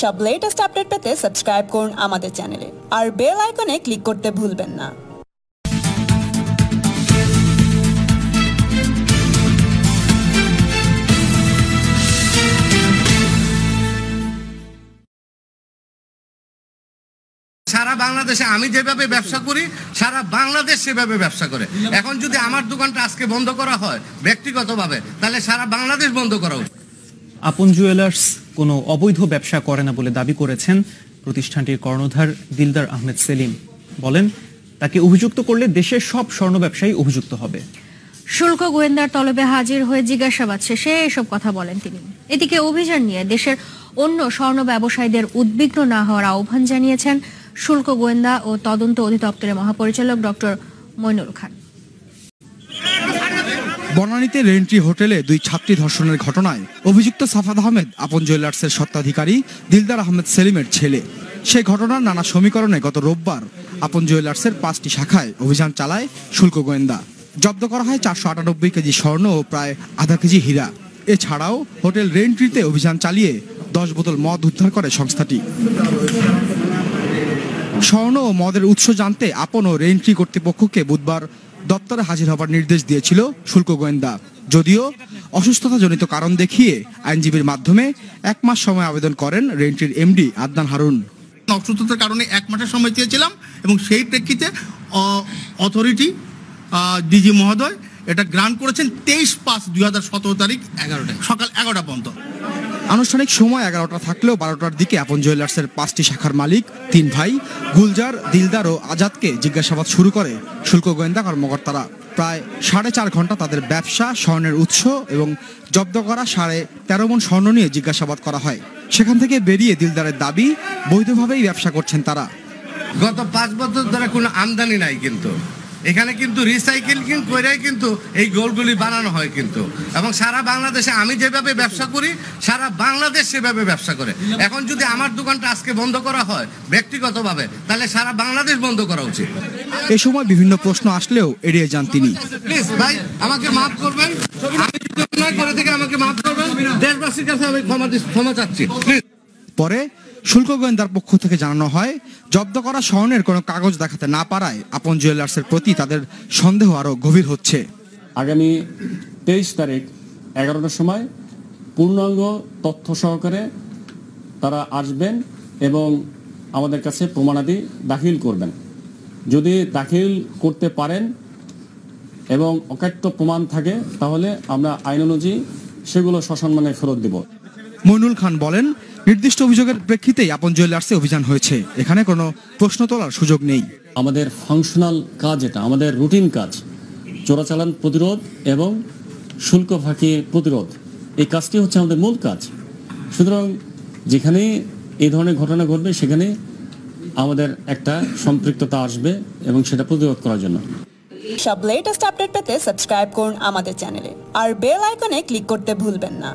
সব latest update পেতে subscribe করুন আমাদের চ্যানেলে আর বেল আইকনে ক্লিক করতে ভুলবেন না। সারা বাংলাদেশে আমি যেভাবে ব্যবসা করি, সারা বাংলাদেশ সেভাবে ব্যবসা করে। এখন যদি আমার দোকানটা আজকে বন্ধ করা হয়, ব্যক্তিগতভাবে, তাহলে সারা বাংলাদেশ বন্ধ করা উচিত। আপন জুয়েলার্স কোনো অবৈধ ব্যবসা করে না বলে দাবি করেছেন প্রতিষ্ঠানটির কর্ণধার দিলদার আহমেদ সেলিম। বলেন, তাকে অভিযুক্ত করলে দেশের সব স্বর্ণ ব্যবসায়ী অভিযুক্ত হবে। শুল্ক গোয়েন্দার তলবে হাজির হয়ে জিজ্ঞাসাবাদ শেষে এসব কথা বলেন তিনি। এদিকে অভিযান নিয়ে দেশের অন্য স্বর্ণ ব্যবসায়ীদের উদ্বিগ্ন না হওয়ার আহ্বান জানিয়েছেন শুল্ক গোয়েন্দা ও তদন্ত অধিদপ্তরের মহাপরিচালক ডক্টর মইনুল খান। বনানীতে রেন্ট্রি হোটেলে দুই ছাত্রী ধর্ষণের ঘটনায় অভিযুক্ত সাফাদ আহমেদ, আপন জুয়েলার্সের স্বত্বাধিকারী দিলদার আহমেদ সেলিমের ছেলে। সেই ঘটনার নানা সমীকরণে গত রোববার আপন জুয়েলার্সের পাঁচটি শাখায় অভিযান চালায় শুল্ক গোয়েন্দা। জব্দ করা হয় চারশো আটানব্বই কেজি স্বর্ণ ও প্রায় আধা কেজি হীরা। এছাড়াও হোটেল রেন্ট্রিতে অভিযান চালিয়ে দশ বোতল মদ উদ্ধার করে সংস্থাটি। স্বর্ণ ও মদের উৎস জানতে আপন ও রেন্ট্রি কর্তৃপক্ষকে বুধবার দপ্তরে হাজির হবার নির্দেশ দিয়েছিল শুল্ক গোয়েন্দা। যদিও অসুস্থতাজনিত কারণ দেখিয়ে আইনজীবীর মাধ্যমে এক মাস সময় আবেদন করেন রেন্টির এমডি আদনান হারুন। অসুস্থতার কারণে এক মাসের সময় চেয়েছিলাম এবং সেই প্রেক্ষিতে অথরিটি ডিজি মহোদয় এটা গ্রান্ট করেছেন তেইশ পাঁচ দুই হাজার সতেরো তারিখ এগারোটায় সকাল এগারোটা পর্যন্ত। আনুষ্ঠানিক সময় এগারোটা থাকলেও বারোটার দিকে আপন জুয়েলার্সের পাঁচটি শাখার মালিক তিন ভাই গুলজার দিলদার ও আজাদকে জিজ্ঞাসাবাদ শুরু করে শুল্ক গোয়েন্দা কর্মকর্তারা। প্রায় সাড়ে চার ঘণ্টা তাদের ব্যবসা স্বর্ণের উৎস এবং জব্দ করা সাড়ে তেরো মন স্বর্ণ নিয়ে জিজ্ঞাসাবাদ করা হয়। সেখান থেকে বেরিয়ে দিলদারের দাবি বৈধভাবেই ব্যবসা করছেন তারা। গত পাঁচ বছর ধরে কোনো আমদানি নাই কিন্তু। এখানে কিন্তু রিসাইকেলিং করে কিন্তু এই গোলগুলি বানানো হয় কিন্তু। এবং সারা বাংলাদেশে আমি যেভাবে ব্যবসা করি সারা বাংলাদেশ সেভাবে ব্যবসা করে। এখন যদি আমার দোকানটা আজকে বন্ধ করা হয় ব্যক্তিগতভাবে তাহলে সারা বাংলাদেশ বন্ধ করা উচিত। এ সময় বিভিন্ন প্রশ্ন আসলেও এড়িয়ে যান তিনি। প্লিজ ভাই আমাকে মাফ করবেন। আমি যদি অন্যায় করে থেকে আমাকে মাফ করবেন। দেশবাসীর কাছে আমি ক্ষমা ক্ষমা চাচ্ছি। প্লিজ। পরে শুল্ক গোয়েন্দার পক্ষ থেকে জানানো হয় জব্দ করা স্বর্ণের কোনো কাগজ দেখাতে না পারায় আপন জুয়েলার্সের প্রতি তাদের সন্দেহ আরও গভীর হচ্ছে। আগামী তেইশ তারিখ এগারোটার সময় পূর্ণাঙ্গ তথ্য সহকারে তারা আসবেন এবং আমাদের কাছে প্রমাণাদি দাখিল করবেন। যদি দাখিল করতে পারেন এবং অকাট্য প্রমাণ থাকে তাহলে আমরা আইন অনুযায়ী সেগুলো সসম্মানে ফেরত দেব। মইনুল খান বলেন নির্দিষ্ট অভিযোগের প্রেক্ষিতেই আপন জুয়েলার্সে অভিযান হয়েছে। এখানে কোনো প্রশ্ন তোলার সুযোগ নেই। আমাদের ফাংশনাল কাজ এটা আমাদের রুটিন কাজ। চোরাচালান প্রতিরোধ এবং শুল্ক ফাঁকি প্রতিরোধ। এই কাজটি হচ্ছে আমাদের মূল কাজ। সুতরাং যেখানে এই ধরনের ঘটনা ঘটবে সেখানে আমাদের একটা সম্পৃক্ততা আসবে এবং সেটা প্রতিরোধ করার জন্য। সব লেটেস্ট আপডেট পেতে সাবস্ক্রাইব করুন আমাদের চ্যানেলে আর বেল আইকনে ক্লিক করতে ভুলবেন না।